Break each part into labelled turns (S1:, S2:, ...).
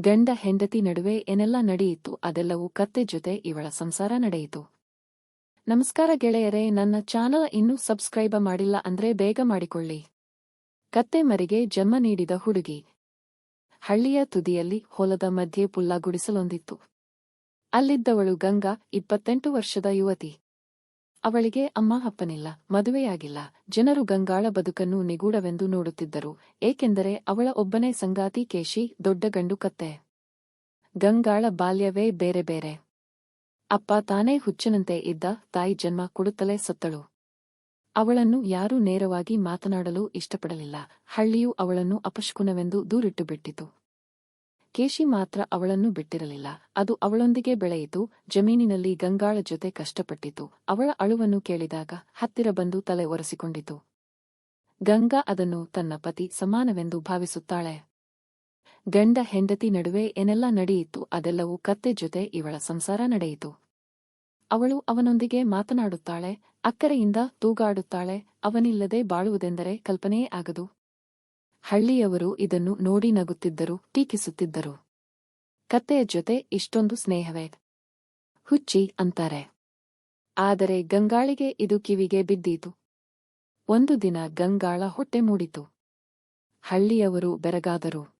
S1: ಗಂಡ ಹೆಂಡತಿ ನಡುವೆ ಏನೆಲ್ಲ ನಡೆಯಿತು ಅದೆಲ್ಲವೂ ಕತ್ತೆ ಜೊತೆ ಇವಳ ಸಂಸಾರ ನಡೆಯಿತು. ನಮಸ್ಕಾರ ಗೆಳೆಯರೇ, ನನ್ನ ಚಾನಲ್ ಇನ್ನೂ ಸಬ್ಸ್ಕ್ರೈಬ ಮಾಡಿಲ್ಲ ಅಂದ್ರೆ ಬೇಗ ಮಾಡಿಕೊಳ್ಳಿ. ಕತ್ತೆ ಮರಿಗೆ ಜನ್ಮ ನೀಡಿದ ಹುಡುಗಿ. ಹಳ್ಳಿಯ ತುದಿಯಲ್ಲಿ ಹೊಲದ ಮಧ್ಯೆ ಪುಲ್ಲ ಗುಡಿಸಲೊಂದಿತ್ತು. ಅಲ್ಲಿದ್ದವಳು ಗಂಗಾ, ಇಪ್ಪತ್ತೆಂಟು ವರ್ಷದ ಯುವತಿ. ಅವಳಿಗೆ ಅಮ್ಮ ಅಪ್ಪನಿಲ್ಲ, ಮದುವೆಯಾಗಿಲ್ಲ. ಜನರು ಗಂಗಾಳ ಬದುಕನ್ನು ನಿಗೂಢವೆಂದು ನೋಡುತ್ತಿದ್ದರು. ಏಕೆಂದರೆ ಅವಳ ಒಬ್ಬನೇ ಸಂಗಾತಿ ಕೇಶಿ, ದೊಡ್ಡ ಗಂಡು ಕತ್ತೆ. ಗಂಗಾಳ ಬಾಲ್ಯವೇ ಬೇರೆ ಬೇರೆ. ಅಪ್ಪ ತಾನೇ ಹುಚ್ಚನಂತೆ ಇದ್ದ, ತಾಯಿ ಜನ್ಮ ಕೊಡುತ್ತಲೇ ಸತ್ತಳು. ಅವಳನ್ನು ಯಾರೂ ನೇರವಾಗಿ ಮಾತನಾಡಲು ಇಷ್ಟಪಡಲಿಲ್ಲ. ಹಳ್ಳಿಯು ಅವಳನ್ನು ಅಪಶ್ಕುನವೆಂದು ದೂರಿಟ್ಟು ಬಿಟ್ಟಿತು. ಕೇಶಿ ಮಾತ್ರ ಅವಳನ್ನು ಬಿಟ್ಟಿರಲಿಲ್ಲ. ಅದು ಅವಳೊಂದಿಗೆ ಬೆಳೆಯಿತು. ಜಮೀನಿನಲ್ಲಿ ಗಂಗಾಳ ಜೊತೆ ಕಷ್ಟಪಟ್ಟಿತು. ಅವಳ ಅಳುವನ್ನು ಕೇಳಿದಾಗ ಹತ್ತಿರ ಬಂದು ತಲೆ ಒರೆಸಿಕೊಂಡಿತು. ಗಂಗಾ ಅದನ್ನು ತನ್ನ ಪತಿ ಸಮಾನವೆಂದು ಭಾವಿಸುತ್ತಾಳೆ. ಗಂಡ ಹೆಂಡತಿ ನಡುವೆ ಏನೆಲ್ಲ ನಡೆಯಿತು ಅದೆಲ್ಲವೂ ಕತ್ತೆ ಜೊತೆ ಇವಳ ಸಂಸಾರ ನಡೆಯಿತು. ಅವಳು ಅವನೊಂದಿಗೆ ಮಾತನಾಡುತ್ತಾಳೆ, ಅಕ್ಕರೆಯಿಂದ ತೂಗಾಡುತ್ತಾಳೆ, ಅವನಿಲ್ಲದೆ ಬಾಳುವುದೆಂದರೆ ಕಲ್ಪನೆಯೇ ಆಗದು. ಹಳ್ಳಿಯವರು ಇದನ್ನು ನೋಡಿ ನಗುತ್ತಿದ್ದರು, ಟೀಕಿಸುತ್ತಿದ್ದರು. ಕತ್ತೆಯ ಜೊತೆ ಇಷ್ಟೊಂದು ಸ್ನೇಹವೇ? ಹುಚ್ಚಿ ಅಂತಾರೆ. ಆದರೆ ಗಂಗಾಳಿಗೆ ಇದು ಕಿವಿಗೆ ಬಿದ್ದೀತು. ಒಂದು ದಿನ ಗಂಗಾಳ ಹೊಟ್ಟೆ ಮೂಡಿತು. ಹಳ್ಳಿಯವರು ಬೆರಗಾದರು.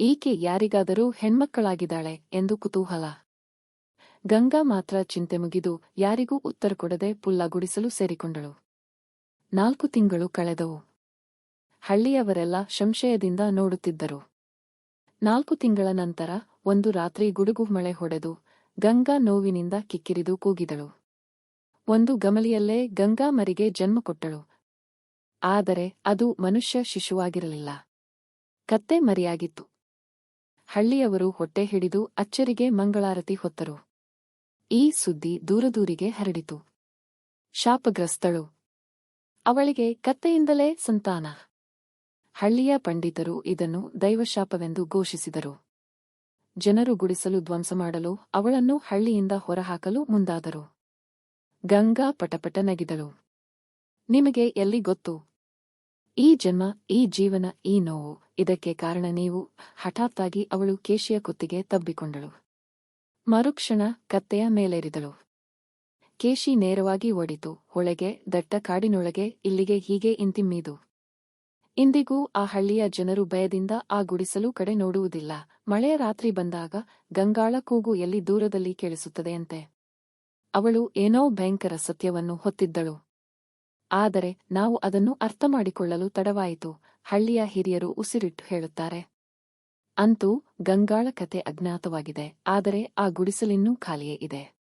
S1: ಈಕೆ ಯಾರಿಗಾದರೂ ಹೆಣ್ಮಕ್ಕಳಾಗಿದ್ದಾಳೆ ಎಂದು ಕುತೂಹಲ. ಗಂಗಾ ಮಾತ್ರ ಚಿಂತೆ ಮುಗಿದು ಯಾರಿಗೂ ಉತ್ತರ ಕೊಡದೆ ಪುಲ್ಲ ಗುಡಿಸಲು ಸೇರಿಕೊಂಡಳು. ನಾಲ್ಕು ತಿಂಗಳು ಕಳೆದವು. ಹಳ್ಳಿಯವರೆಲ್ಲ ಸಂಶಯದಿಂದ ನೋಡುತ್ತಿದ್ದರು. ನಾಲ್ಕು ತಿಂಗಳ ನಂತರ ಒಂದು ರಾತ್ರಿ ಗುಡುಗು ಮಳೆ ಹೊಡೆದು ಗಂಗಾ ನೋವಿನಿಂದ ಕಿಕ್ಕಿರಿದು ಕೂಗಿದಳು. ಒಂದು ಗಮಲಿಯಲ್ಲೇ ಗಂಗಾ ಮರಿಗೆ ಜನ್ಮ ಕೊಟ್ಟಳು. ಆದರೆ ಅದು ಮನುಷ್ಯ ಶಿಶುವಾಗಿರಲಿಲ್ಲ. ಕತ್ತೆ ಮರಿಯಾಗಿತ್ತು. ಹಳ್ಳಿಯವರು ಹೊಟ್ಟೆ ಹಿಡಿದು ಅಚ್ಚರಿಗೆ ಮಂಗಳಾರತಿ ಹೊತ್ತರು. ಈ ಸುದ್ದಿ ದೂರದೂರಿಗೆ ಹರಡಿತು. ಶಾಪಗ್ರಸ್ತಳು. ಅವಳಿಗೆ ಕತ್ತೆಯಿಂದಲೇ ಸಂತಾನ. ಹಳ್ಳಿಯ ಪಂಡಿತರು ಇದನ್ನು ದೈವಶಾಪವೆಂದು ಘೋಷಿಸಿದರು. ಜನರು ಗುಡಿಸಲು ಧ್ವಂಸ ಮಾಡಲು ಅವಳನ್ನು ಹಳ್ಳಿಯಿಂದ ಹೊರಹಾಕಲು ಮುಂದಾದರು. ಗಂಗಾ ಪಟಪಟ ನಗಿದಳು. ನಿಮಗೆ ಎಲ್ಲಿ ಗೊತ್ತು? ಈ ಜನ್ಮ, ಈ ಜೀವನ, ಈ ನೋವು, ಇದಕ್ಕೆ ಕಾರಣ ನೀವು? ಹಠಾತ್ತಾಗಿ ಅವಳು ಕೇಶಿಯ ಕುತ್ತಿಗೆ ತಬ್ಬಿಕೊಂಡಳು. ಮರುಕ್ಷಣ ಕತ್ತೆಯ ಮೇಲೇರಿದಳು. ಕೇಶಿ ನೇರವಾಗಿ ಓಡಿತು ಹೊಳೆಗೆ ದಟ್ಟ ಕಾಡಿನೊಳಗೆ, ಇಲ್ಲಿಗೆ ಹೀಗೆ ಇಂತಿಮ್ಮೀದು. ಇಂದಿಗೂ ಆ ಹಳ್ಳಿಯ ಜನರು ಭಯದಿಂದ ಆ ಗುಡಿಸಲು ಕಡೆ ನೋಡುವುದಿಲ್ಲ. ಮಳೆಯ ರಾತ್ರಿ ಬಂದಾಗ ಗಂಗಾಳ ಕೂಗು ಎಲ್ಲಿ ದೂರದಲ್ಲಿ ಕೇಳಿಸುತ್ತದೆಯಂತೆ? ಅವಳು ಏನೋ ಭಯಂಕರ ಸತ್ಯವನ್ನು ಹೊತ್ತಿದ್ದಳು. ಆದರೆ ನಾವು ಅದನ್ನು ಅರ್ಥ ಮಾಡಿಕೊಳ್ಳಲು ತಡವಾಯಿತು. ಹಳ್ಳಿಯ ಹಿರಿಯರು ಉಸಿರಿಟ್ಟು ಹೇಳುತ್ತಾರೆ. ಅಂತೂ ಗಂಗಾಳ ಕತೆ ಅಜ್ಞಾತವಾಗಿದೆ. ಆದರೆ ಆ ಗುಡಿಸಲಿನ್ನೂ ಖಾಲಿಯೇ ಇದೆ.